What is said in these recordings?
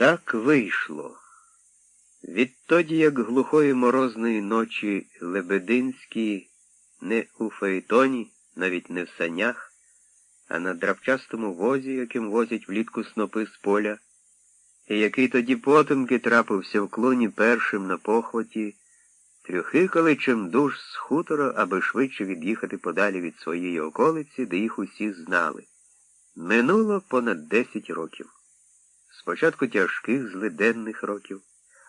Так вийшло. Відтоді, як глухої морозної ночі Лебединський не у фаетоні, навіть не в санях, а на драбчастому возі, яким возять влітку снопи з поля, і який тоді потемки трапився в клоні першим на похваті, трюхикали чимдуж з хутора, аби швидше від'їхати подалі від своєї околиці, де їх усі знали. Минуло понад десять років. Спочатку тяжких злиденних років,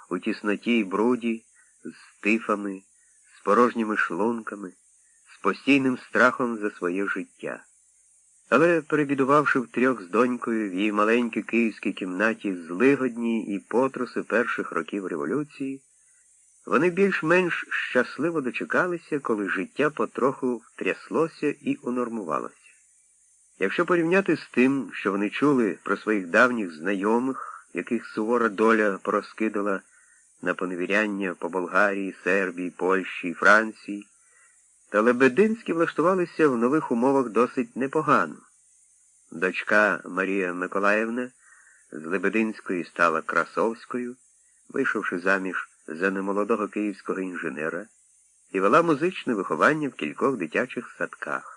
у тісноті й бруді, з тифами, з порожніми шлунками, з постійним страхом за своє життя. Але, перебідувавши втрьох з донькою в її маленькій київській кімнаті злигодні і потруси перших років революції, вони більш-менш щасливо дочекалися, коли життя потроху втряслося і унормувалося. Якщо порівняти з тим, що вони чули про своїх давніх знайомих, яких сувора доля порозкидала на поневіряння по Болгарії, Сербії, Польщі і Франції, та Лебединські влаштувалися в нових умовах досить непогано. Дочка Марія Миколаївна з Лебединської стала Красовською, вийшовши заміж за немолодого київського інженера, і вела музичне виховання в кількох дитячих садках.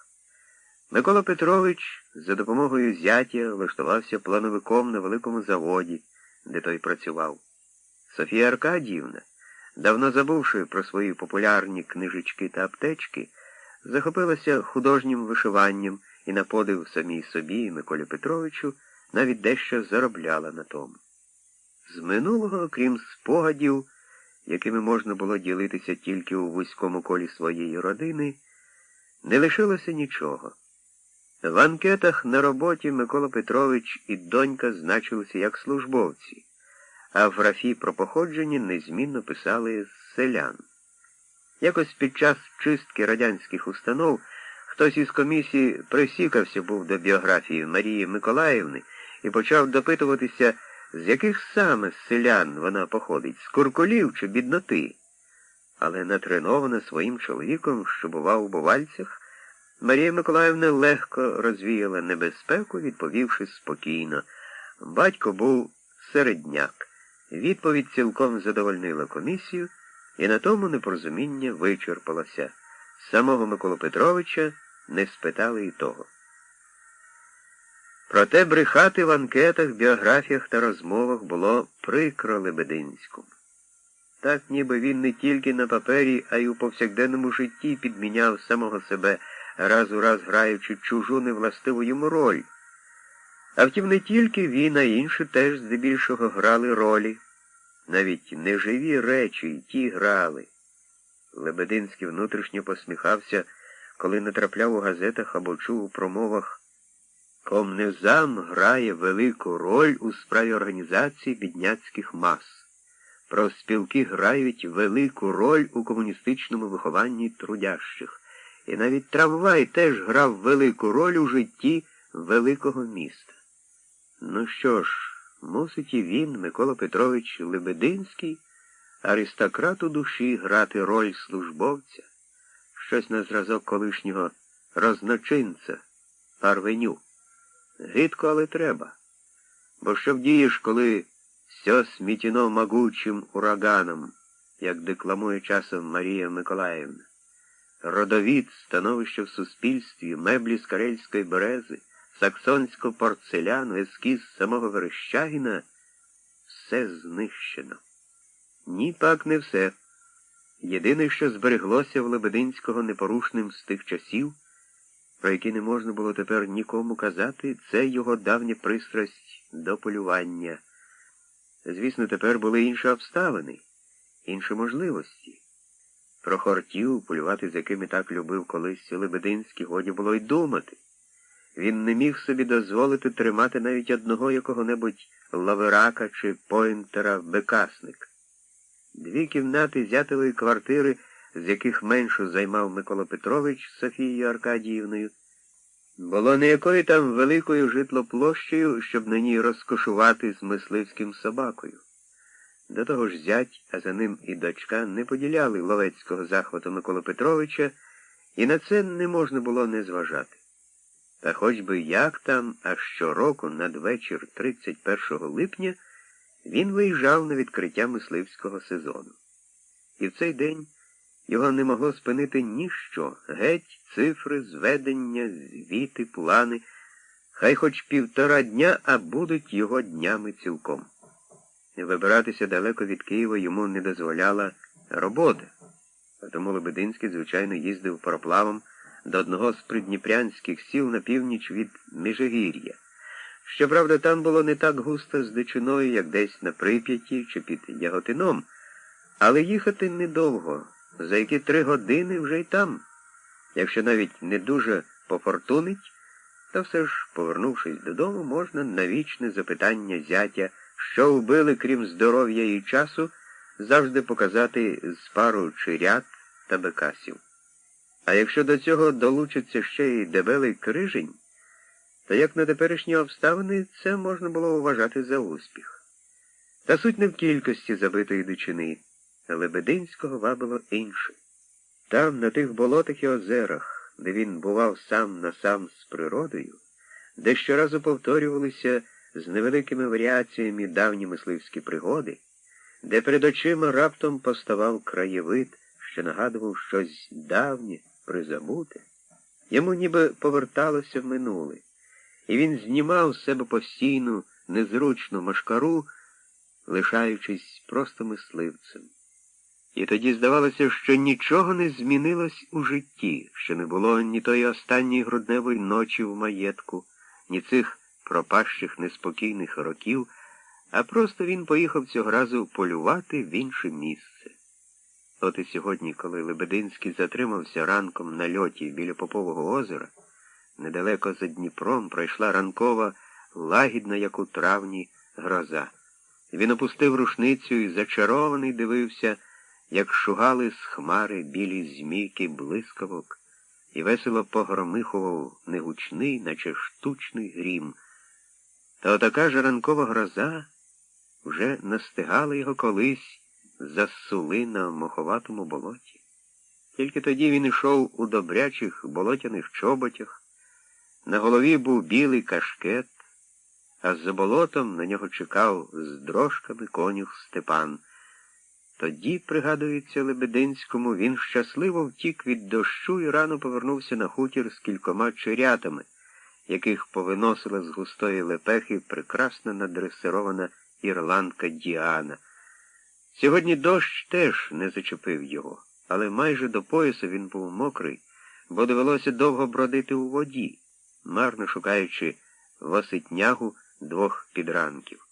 Микола Петрович за допомогою зятя влаштувався плановиком на великому заводі, де той працював. Софія Аркадіївна, давно забувши про свої популярні книжечки та аптечки, захопилася художнім вишиванням і на подив самій собі і Миколі Петровичу навіть дещо заробляла на тому. З минулого, крім спогадів, якими можна було ділитися тільки у вузькому колі своєї родини, не лишилося нічого. В анкетах на роботі Микола Петрович і донька значилися як службовці, а в графі про походження незмінно писали селян. Якось під час чистки радянських установ хтось із комісії присікався був до біографії Марії Миколаївни і почав допитуватися, з яких саме селян вона походить, з куркулів чи бідноти. Але натренована своїм чоловіком, що бував у бувальцях, Марія Миколаївна легко розвіяла небезпеку, відповівши спокійно. Батько був середняк. Відповідь цілком задовольнила комісію, і на тому непорозуміння вичерпалося. Самого Миколу Петровича не спитали і того. Проте брехати в анкетах, біографіях та розмовах було прикро Лебединському. Так ніби він не тільки на папері, а й у повсякденному житті підміняв самого себе, раз у раз граючи чужу невластиву йому роль. А втім, не тільки він, а інші теж здебільшого грали ролі. Навіть неживі речі й ті грали. Лебединський внутрішньо посміхався, коли натрапляв у газетах або чув у промовах Комнезам грає велику роль у справі організації бідняцьких мас. Профспілки грають велику роль у комуністичному вихованні трудящих. І навіть трамвай теж грав велику роль у житті великого міста. Ну що ж, мусить і він, Микола Петрович Лебединський, аристократ у душі грати роль службовця, щось на зразок колишнього розночинця, парвеню. Гидко, але треба. Бо що вдієш, коли все смітіно могучим ураганом, як декламує часом Марія Миколаївна. Родовід, становище в суспільстві, меблі з карельської берези, саксонського порцеляну, ескіз самого Верещагіна все знищено. Ні, пак не все. Єдине, що збереглося в Лебединського непорушним з тих часів, про які не можна було тепер нікому казати, це його давня пристрасть до полювання. Звісно, тепер були інші обставини, інші можливості. Про хортів, полювати з якими так любив колись Лебединський, годі було й думати. Він не міг собі дозволити тримати навіть одного якого-небудь лаверака чи поінтера бекасник. Дві кімнати зятової квартири, з яких меншу займав Микола Петрович з Софією Аркадіївною, було не якою там великою житлоплощею, щоб на ній розкошувати з мисливським собакою. До того ж зять, а за ним і дочка не поділяли ловецького захвату Миколи Петровича, і на це не можна було не зважати. Та хоч би як там, а щороку надвечір 31 липня він виїжджав на відкриття мисливського сезону. І в цей день його не могло спинити ніщо, геть, цифри, зведення, звіти, плани, хай хоч півтора дня, а будуть його днями цілком. Вибиратися далеко від Києва йому не дозволяла робота, тому Лебединський, звичайно, їздив пароплавом до одного з придніпрянських сіл на північ від Межигір'я. Щоправда, там було не так густо з дичиною, як десь на Прип'яті чи під Яготином, але їхати недовго, за які три години вже й там. Якщо навіть не дуже пофортунить, то все ж, повернувшись додому, можна на вічне запитання зятя, що вбили, крім здоров'я і часу, завжди показати з пару чирят та бекасів. А якщо до цього долучиться ще й дебелий крижень, то як на теперішні обставини це можна було вважати за успіх. Та суть не в кількості забитої дичини, Лебединського вабило інше. Там, на тих болотах і озерах, де він бував сам на сам з природою, де щоразу повторювалися з невеликими варіаціями давні мисливські пригоди, де перед очима раптом поставав краєвид, що нагадував щось давнє, призабуте, йому ніби поверталося в минуле, і він знімав з себе постійну, незручну машкару, лишаючись просто мисливцем. І тоді здавалося, що нічого не змінилось у житті, що не було ні тої останньої грудневої ночі в маєтку, ні цих пропащих неспокійних років, а просто він поїхав цього разу полювати в інше місце. От і сьогодні, коли Лебединський затримався ранком на льоті біля Попового озера, недалеко за Дніпром пройшла ранкова, лагідна, як у травні, гроза. Він опустив рушницю і зачарований дивився, як шугали з хмари білі змійки блискавок, і весело погромихував негучний, наче штучний грім. Та отака ж ранкова гроза вже настигала його колись засули на моховатому болоті. Тільки тоді він йшов у добрячих болотяних чоботях, на голові був білий кашкет, а за болотом на нього чекав з дрожками конюх Степан. Тоді, пригадується Лебединському, він щасливо втік від дощу і рано повернувся на хутір з кількома черятами, яких повиносила з густої лепехи прекрасна надресирована ірландка Діана. Сьогодні дощ теж не зачепив його, але майже до пояса він був мокрий, бо довелося довго бродити у воді, марно шукаючи воситнягу двох підранків.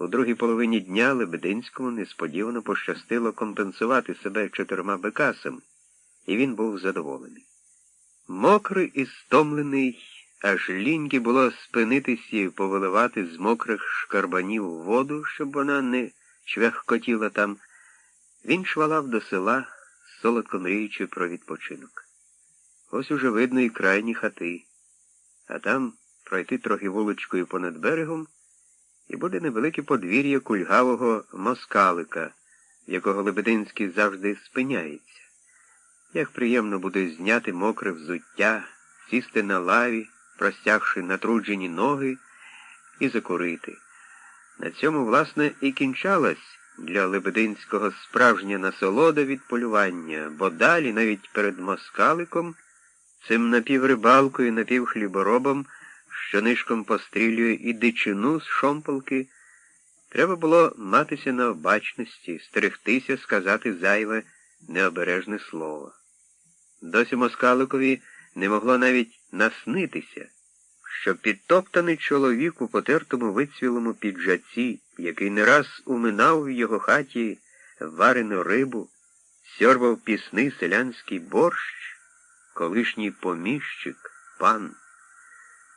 У другій половині дня Лебединському несподівано пощастило компенсувати себе чотирма бекасами, і він був задоволений. Мокрий і стомлений, аж ліньки було спинитись і повиливати з мокрих шкарбанів воду, щоб вона не чвяхкотіла там, він швалав до села, солодко мріючи про відпочинок. Ось уже видно і крайні хати, а там пройти трохи вуличкою понад берегом, і буде невелике подвір'я кульгавого москалика, якого Лебединський завжди спиняється. Як приємно буде зняти мокре взуття, сісти на лаві, простягши натруджені ноги, і закурити. На цьому, власне, і кінчалась для Лебединського справжня насолода від полювання, бо далі, навіть перед москаликом, цим напіврибалкою, напівхліборобом, що нишком пострілює і дичину з шомполки, треба було матися на обачності, стерегтися, сказати зайве необережне слово. Досі москаликові не могло навіть наснитися що підтоптаний чоловік у потертому вицвілому піджаці, який не раз уминав в його хаті варену рибу, сьорбав пісний селянський борщ, колишній поміщик, пан.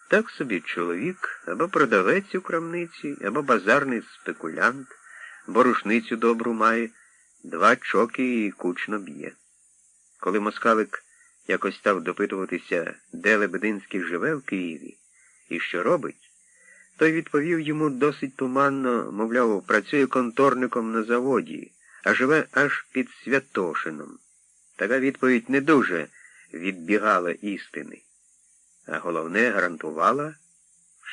Так собі чоловік або продавець у крамниці, або базарний спекулянт, бо рушницю добру має, два чоки і кучно б'є. Коли москалик якось став допитуватися, де Лебединський живе в Києві, і що робить, той відповів йому досить туманно, мовляв, працює конторником на заводі, а живе аж під Святошином. Така відповідь не дуже відбігала істини, а головне гарантувала,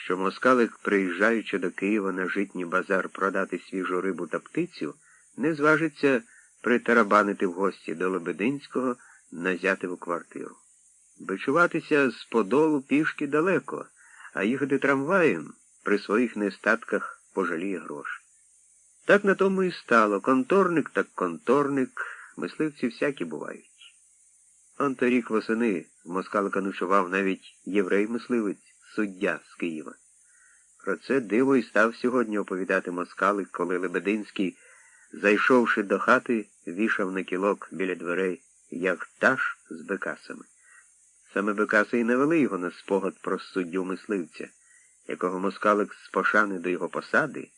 що москалик, приїжджаючи до Києва на житній базар продати свіжу рибу та птицю, не зважиться притарабанити в гості до Лебединського на зятиву квартиру. Бичуватися з подолу пішки далеко, а їхати трамваєм при своїх нестатках пожаліє гроші. Так на тому і стало. Конторник так конторник, мисливці всякі бувають. Он торік восени в москалика ночував навіть єврей-мисливець, суддя з Києва. Про це диво і став сьогодні оповідати москалик, коли Лебединський, зайшовши до хати, вішав на кілок біля дверей, як таш з бекасами. Саме бекаси і навели його на спогад про суддю мисливця, якого москалик з пошани до його посади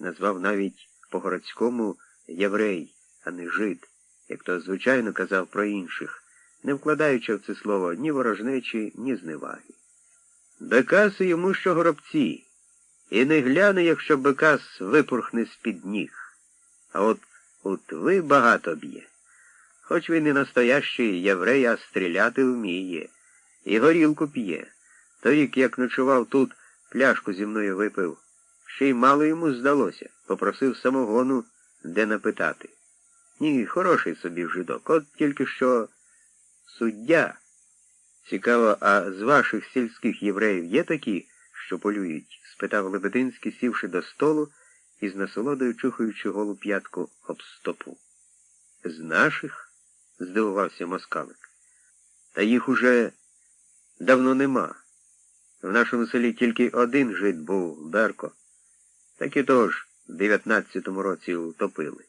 назвав навіть по-городському єврей, а не жид, як то звичайно казав про інших, не вкладаючи в це слово ні ворожнечі, ні зневаги. Бекаси йому що горобці, і не гляне, якщо бекас випурхне з-під ніг. А от утви багато б'є. Хоч він і настоящий єврей, а стріляти вміє, і горілку п'є. Торік, як ночував тут, пляшку зі мною випив. Ще й мало йому здалося, попросив самогону, де напитати. Ні, хороший собі жидок, от тільки що суддя. Цікаво, а з ваших сільських євреїв є такі, що полюють? спитав Лебединський, сівши до столу і з насолодою чухаючи голу п'ятку об стопу. З наших? Здивувався москалик. Та їх уже давно нема. В нашому селі тільки один жид був Берко. Так і того ж в 19-му році утопили.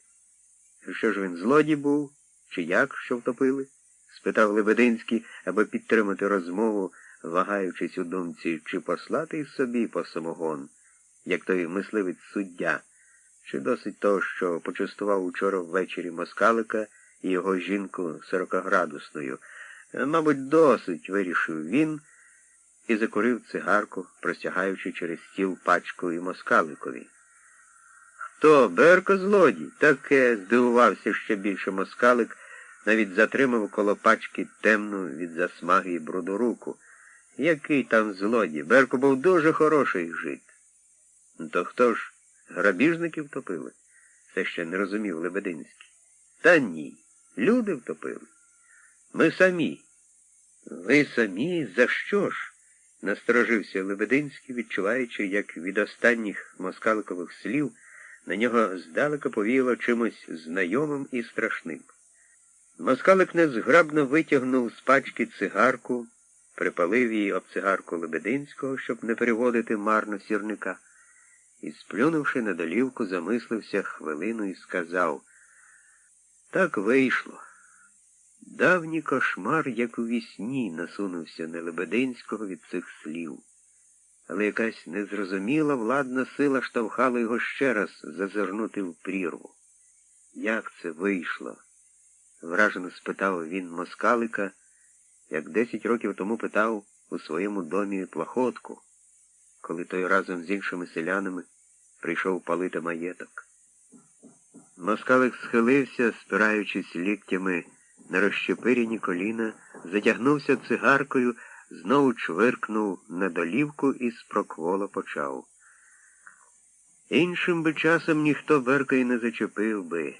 Що ж він злодій був, чи як, що втопили? спитав Лебединський, аби підтримати розмову, вагаючись у думці, чи послати собі по самогон, як той мисливець суддя, чи досить того, що почастував учора ввечері москалика і його жінку сорокаградусною. Мабуть, досить, вирішив він і закурив цигарку, простягаючи через стіл пачку і москаликові. Хто, Берко злодій? Таке здивувався ще більше москалик, навіть затримав коло пачки темну від засмаги і бруду руку. Який там злодій? Берко був дуже хороший жит. То хто ж грабіжників топили? Це ще не розумів Лебединський. Та ні. Люди втопили. Ми самі. Ви самі? За що ж? насторожився Лебединський, відчуваючи, як від останніх москаликових слів на нього здалека повіяло чимось знайомим і страшним. Москалик незграбно витягнув з пачки цигарку, припалив її об цигарку Лебединського, щоб не переводити марно сірника, і, сплюнувши на долівку, замислився хвилину і сказав так вийшло. Давній кошмар, як у вісні, насунувся на Лебединського від цих слів. Але якась незрозуміла владна сила штовхала його ще раз зазирнути в прірву. Як це вийшло? вражено спитав він москалика, як десять років тому питав у своєму домі плахотку, коли той разом з іншими селянами прийшов палити маєток. Москалик схилився, спираючись ліктями на розщепирені коліна, затягнувся цигаркою, знову чвиркнув на долівку і спрокволо почав. Іншим би часом ніхто Берка й не зачепив би.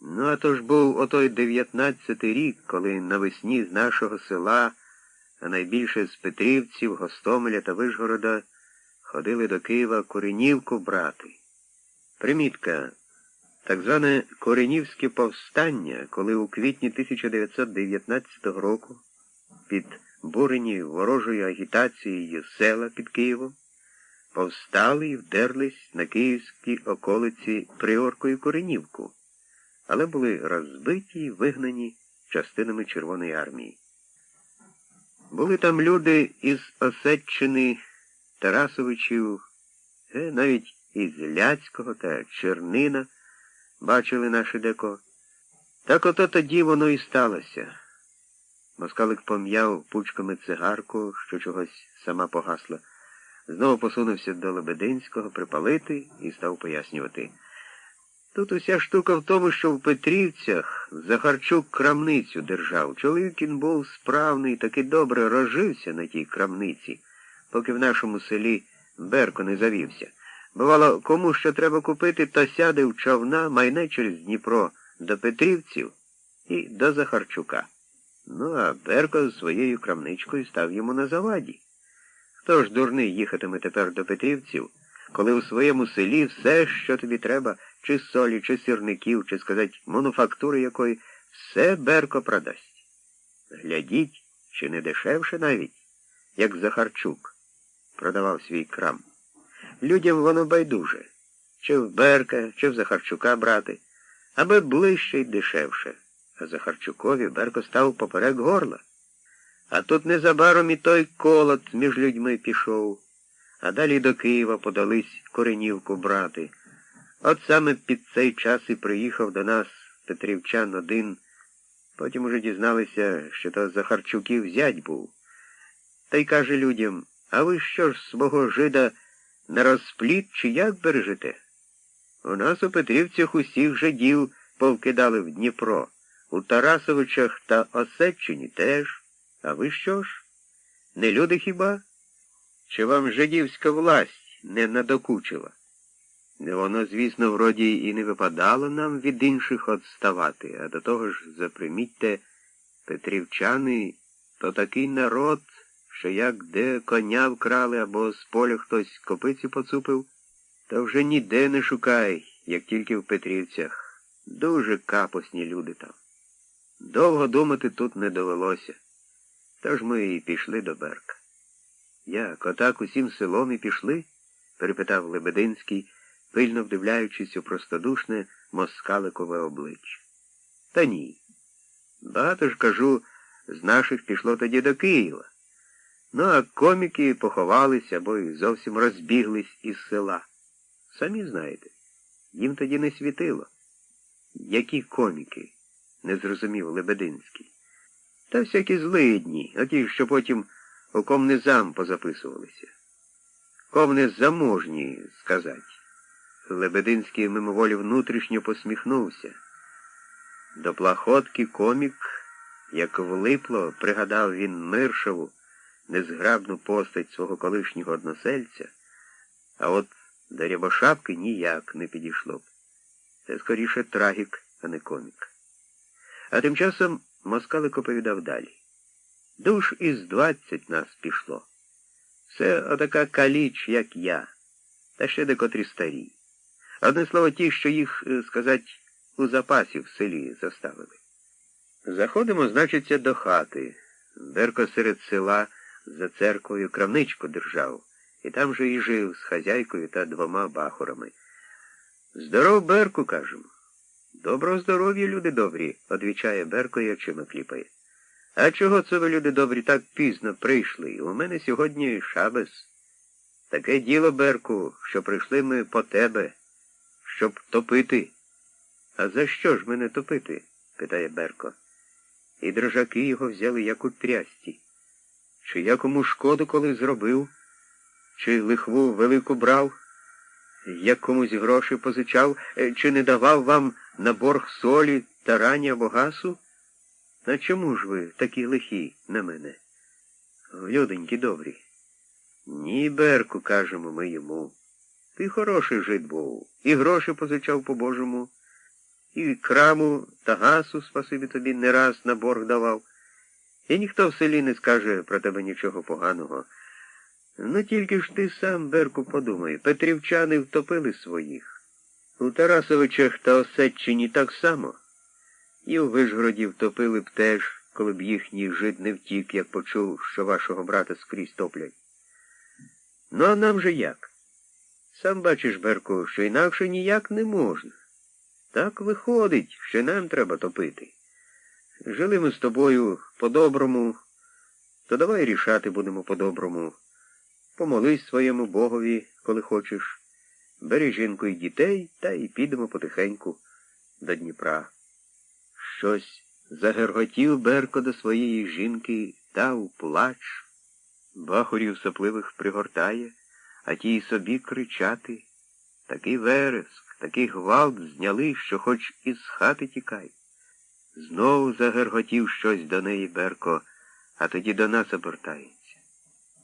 Ну, а то ж був отой дев'ятнадцятий рік, коли навесні з нашого села, а найбільше з Петрівців, Гостомеля та Вишгорода, ходили до Києва Коренівку брати. Примітка. Так зване Коренівське повстання, коли у квітні 1919 року під бурені ворожою агітацією села під Києвом повстали і вдерлись на київські околиці Приоркою Коренівку, але були розбиті і вигнані частинами Червоної армії. Були там люди із Осадчини, Тарасовичів, е, навіть із Ляцького та Чернина. Бачили наше деко. Так ото тоді воно і сталося. Москалик пом'яв пучками цигарку, що чогось сама погасла. Знову посунувся до Лебединського припалити і став пояснювати. Тут уся штука в тому, що в Петрівцях Захарчук крамницю держав. Чоловік він був справний, таки добре розжився на тій крамниці. поки в нашому селі Берко не завівся. Бувало, кому що треба купити, то сяде в човна, майне через Дніпро до Петрівців і до Захарчука. Ну, а Берко з своєю крамничкою став йому на заваді. Хто ж дурний їхатиме тепер до Петрівців, коли у своєму селі все, що тобі треба, чи солі, чи сірників, чи сказать, мануфактури якої, все Берко продасть. Глядіть, чи не дешевше навіть, як Захарчук продавав свій крам. Людям воно байдуже, чи в Берка, чи в Захарчука брати, аби ближче й дешевше. А Захарчукові Берко став поперек горла. А тут незабаром і той колот між людьми пішов, а далі до Києва подались коренівку брати. От саме під цей час і приїхав до нас Петрівчан один. Потім уже дізналися, що то Захарчуків зять був. Та й каже людям, а ви що ж свого жида на розпліт чи як бережете? У нас у Петрівцях усіх жидів повкидали в Дніпро, у Тарасовичах та Осадчині теж. А ви що ж? Не люди хіба? Чи вам жидівська власть не надокучила? Воно, звісно, вроді і не випадало нам від інших отставати, а до того ж, запримітьте, петрівчани то такий народ, що як де коня вкрали або з поля хтось копицю поцупив, то вже ніде не шукай, як тільки в Петрівцях. Дуже капосні люди там. Довго думати тут не довелося. Тож ми і пішли до Берка. Як, отак усім селом і пішли? перепитав Лебединський, пильно вдивляючись у простодушне москаликове обличчя. Та ні. Багато ж кажу, з наших пішло тоді до Києва. Ну, а коміки поховалися або й зовсім розбіглись із села. Самі знаєте, їм тоді не світило. Які коміки? не зрозумів Лебединський. Та всякі злидні, оті, що потім у комнезам позаписувалися. Комнезаможні, сказать. Лебединський мимоволі внутрішньо посміхнувся. До плахотки комік, як влипло, пригадав він Миршову, незграбну постать свого колишнього односельця, а от до Рябошапки ніяк не підійшло б. Це скоріше трагік, а не комік. А тим часом Москалик оповідав далі. Душ із двадцять нас пішло. Все отака каліч, як я, та ще декотрі старі. Одне слово, ті, що їх, сказать, у запасі в селі заставили. Заходимо, значиться, до хати. Берко серед села за церквою крамничку держав, і там же і жив з хазяйкою та двома бахурами. Здоров, Берку, кажемо. Доброго здоров'я, люди добрі, одвічає Берко і очима кліпає. А чого це ви, люди добрі, так пізно прийшли? У мене сьогодні шабес. Таке діло, Берку, що прийшли ми по тебе, щоб топити. А за що ж мене топити? питає Берко. І дрожаки його взяли, як у трясті. Чи я кому шкоду коли зробив, чи лихву велику брав, як комусь гроші позичав, чи не давав вам на борг солі, тарані або гасу? А чому ж ви такі лихі на мене? Люденькі добрі. Ні, Берку, кажемо ми йому. Ти хороший жид був, і гроші позичав по-божому, і краму та гасу, спасибі тобі, не раз на борг давав. І ніхто в селі не скаже про тебе нічого поганого. Ну тільки ж ти сам, Берку, подумай, петрівчани втопили своїх. У Тарасовичах та Осадчині так само. І у Вишгороді втопили б теж, коли б їхній жид не втік, як почув, що вашого брата скрізь топлять. Ну, а нам же як? Сам бачиш, Берку, що інакше ніяк не можна. Так виходить, що нам треба топити. Жили ми з тобою по-доброму, то давай рішати будемо по-доброму. Помолись своєму Богові, коли хочеш. Бери жінку і дітей, та й підемо потихеньку до Дніпра. Щось загерготів Берко до своєї жінки та у плач. Бахурів сопливих пригортає, а ті й собі кричати. Такий вереск, такий гвалт зняли, що хоч із хати тікай. Знову загерготів щось до неї Берко, а тоді до нас обертається.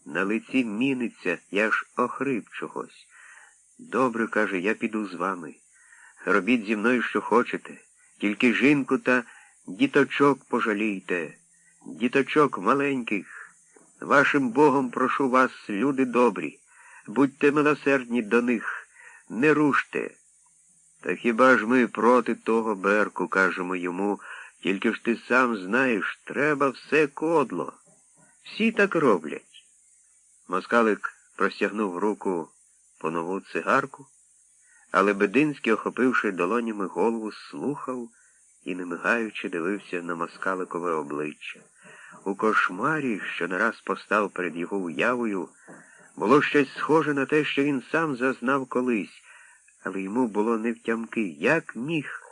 на лиці міниться, я ж охрип чогось. Добре, каже, я піду з вами. Робіть зі мною, що хочете, тільки жінку та діточок пожалійте, діточок маленьких. Вашим Богом прошу вас, люди добрі, будьте милосердні до них, не руште. Та хіба ж ми проти того Берку, кажемо йому, тільки ж ти сам знаєш, треба все кодло. Всі так роблять. Москалик простягнув руку по нову цигарку, але Бединський, охопивши долонями голову, слухав і, не мигаючи, дивився на москаликове обличчя. У кошмарі, що не раз постав перед його уявою, було щось схоже на те, що він сам зазнав колись, але йому було невтямки, як міг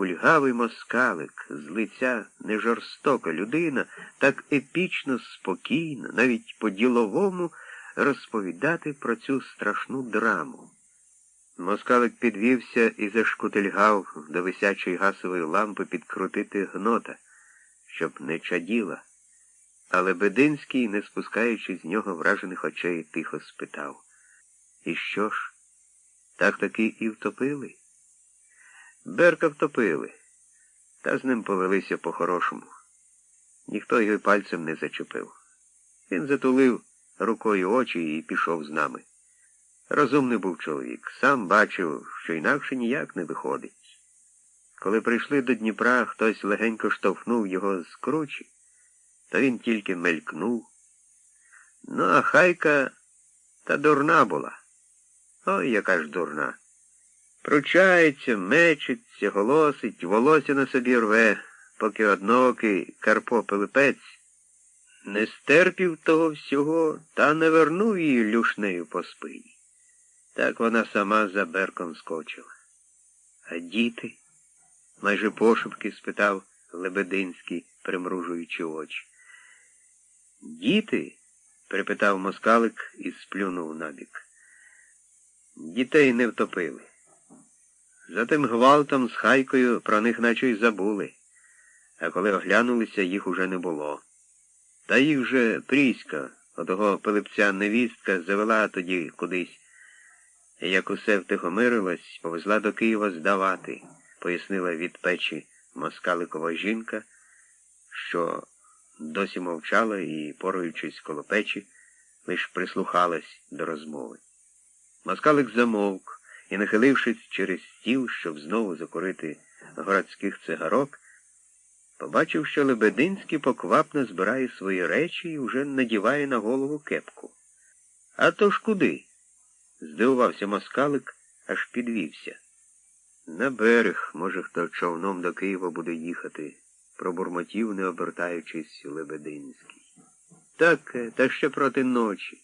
кульгавий москалик, з лиця не жорстока людина, так епічно, спокійно, навіть по-діловому розповідати про цю страшну драму. Москалик підвівся і зашкутильгав до висячої гасової лампи підкрутити гнота, щоб не чаділа. Але Бединський, не спускаючи з нього вражених очей, тихо спитав І що ж, так таки і втопили? Берка втопили, та з ним повелися по-хорошому. Ніхто його пальцем не зачепив. Він затулив рукою очі і пішов з нами. Розумний був чоловік, сам бачив, що інакше ніяк не виходить. Коли прийшли до Дніпра, хтось легенько штовхнув його з кручі, то він тільки мелькнув. Ну, а хайка та дурна була. Ой, яка ж дурна. Пручається, мечиться, голосить, волосся на собі рве, поки одноокий Карпо Пилипець не стерпів того всього та не вернув її люшнею по спині. Так вона сама за берком скочила. А діти? майже пошепки спитав Лебединський, примружуючи очі. Діти? припитав москалик і сплюнув набік. Дітей не втопили. За тим гвалтом з хайкою про них наче й забули, а коли оглянулися, їх уже не було. Та їх же Пріська, отого пилипця невістка, завела тоді кудись. І як усе втихомирилось, повезла до Києва здавати, пояснила від печі москаликова жінка, що досі мовчала і, поруючись коло печі, лиш прислухалась до розмови. Москалик замовк і, нахилившись через стіл, щоб знову закурити городських цигарок, побачив, що Лебединський поквапно збирає свої речі і вже надіває на голову кепку. А то ж куди? здивувався москалик, аж підвівся. На берег, може, хто човном до Києва буде їхати, пробурмотів, не обертаючись Лебединський. Так, та ще проти ночі.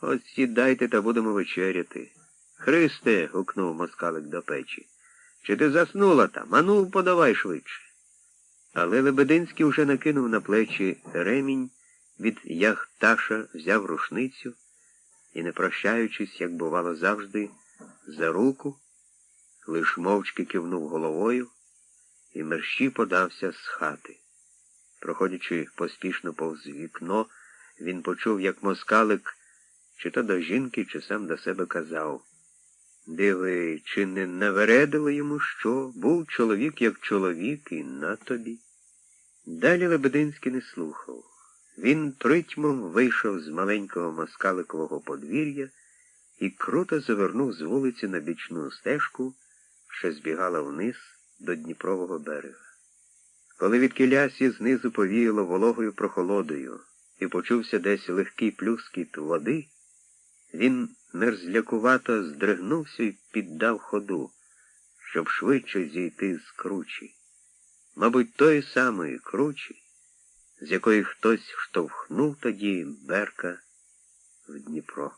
От сідайте та будемо вечеряти. Христе, гукнув москалик до печі. Чи ти заснула там? Ану, подавай швидше. Але Лебединський вже накинув на плечі ремінь, від яхташа взяв рушницю і, не прощаючись, як бувало завжди, за руку, лиш мовчки кивнув головою і мерщі подався з хати. Проходячи поспішно повз вікно, він почув, як москалик, чи то до жінки, чи сам до себе казав. Диви, чи не навередило йому що? Був чоловік, як чоловік, і на тобі. Далі Лебединський не слухав. Він притьмом вийшов з маленького москаликового подвір'я і круто завернув з вулиці на бічну стежку, що збігала вниз до Дніпрового берега. Коли від кілясі знизу повіяло вологою прохолодою і почувся десь легкий плюскіт води, він мерзлякувато здригнувся і піддав ходу, щоб швидше зійти з кручі. Мабуть, тої самої кручі, з якої хтось штовхнув тоді Берка в Дніпро.